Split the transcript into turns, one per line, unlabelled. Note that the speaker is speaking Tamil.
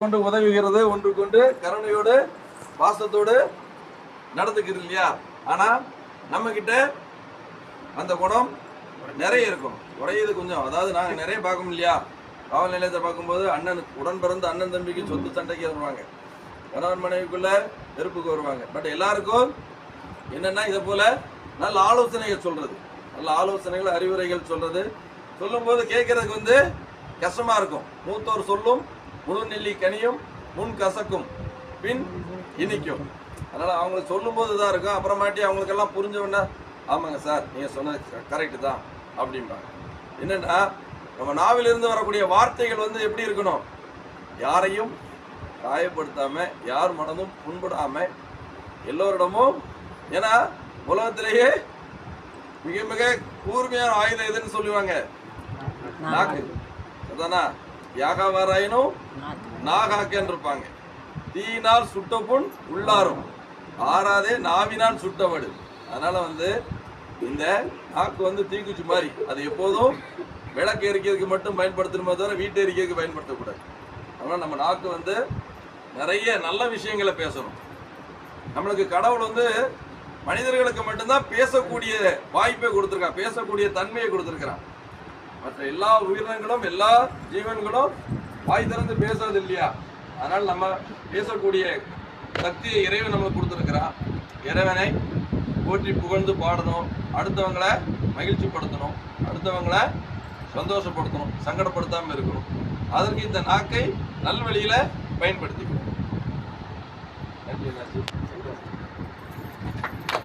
கொண்டு உதவுகிறது ஒன்று கொண்டு கருணையோடு பாசத்தோடு நடந்துக்கிறது இல்லையா? ஆனால் நம்மக்கிட்ட அந்த குணம் நிறைய இருக்கும். குறையுது கொஞ்சம். அதாவது நாங்கள் நிறைய பார்க்கணும் இல்லையா? காவல் நிலையத்தை பார்க்கும்போது அண்ணன் உடன் பிறந்த அண்ணன் தம்பிக்கு சொத்து சண்டைக்கு வருவாங்க. கணவன் மனைவிக்குள்ள வெறுப்புக்கு வருவாங்க. பட் எல்லாருக்கும் என்னென்னா இதை போல் நல்ல ஆலோசனைகள் சொல்கிறது நல்ல ஆலோசனைகள் அறிவுரைகள் சொல்கிறது சொல்லும்போது கேட்குறதுக்கு வந்து கஷ்டமாக இருக்கும். மூத்தோர் சொல்லும் முழு நெல்லி கனியும் முன் கசக்கும். பின் இனிக்கும். அதனால் அவங்க சொல்லும்போது தான் இருக்கும். அப்புறமாட்டி அவங்களுக்கெல்லாம் புரிஞ்சவொன்னே ஆமாங்க சார் நீங்கள் சொன்னது கரெக்டு தான் அப்படிம்பாங்க. என்னென்னா நம்ம நாவிலிருந்து வரக்கூடிய வார்த்தைகள் வந்து எப்படி இருக்கணும்? யாரையும் காயப்படுத்தாமல் யார் மனதும் புண்படாமல் எல்லோரிடமும் ஏன்னா உலகத்திலேயே மிக மிக கூர்மையான ஆயுதம் எதுன்னு சொல்லுவாங்க? நாக்கு. அதானா? யாகாவாராயினும் நாகாக்கன்னு இருப்பாங்க தீயினால் சுட்ட புண் உள்ளாரும். ஆறாதே நாவினால் சுட்டவடு அதனால வந்து இந்த நாக்கு வந்து தீக்குச்சி மாதிரி அது எப்போதும் விளக்கு எரிக்கிறதுக்கு மட்டும் பயன்படுத்தணுமே தவிர வீட்டு எரிக்கிறதுக்கு பயன்படுத்தக்கூடாது. அதனால் நம்ம நாக்கு வந்து நிறைய நல்ல விஷயங்களை பேசணும். நம்மளுக்கு கடவுள் வந்து மனிதர்களுக்கு மட்டும்தான் பேசக்கூடிய வாய்ப்பை கொடுத்துருக்கான் பேசக்கூடிய தன்மையை கொடுத்துருக்கிறான். மற்ற எல்லா உயிரினங்களும் எல்லா ஜீவன்களும் வாய் திறந்து பேசுறது இல்லையா? அதனால் நம்ம பேசக்கூடிய சக்தியை இறைவன் நம்மளுக்கு கொடுத்துருக்கிறான் இறைவனை போற்றி புகழ்ந்து பாடணும். அடுத்தவங்களை மகிழ்ச்சிப்படுத்தணும். அடுத்தவங்களை சந்தோஷப்படுத்தணும். சங்கடப்படுத்தாமல் இருக்கணும். அதற்கு இந்த நாக்கை நல்வழியில் பயன்படுத்திக்கணும். நன்றி நன்றி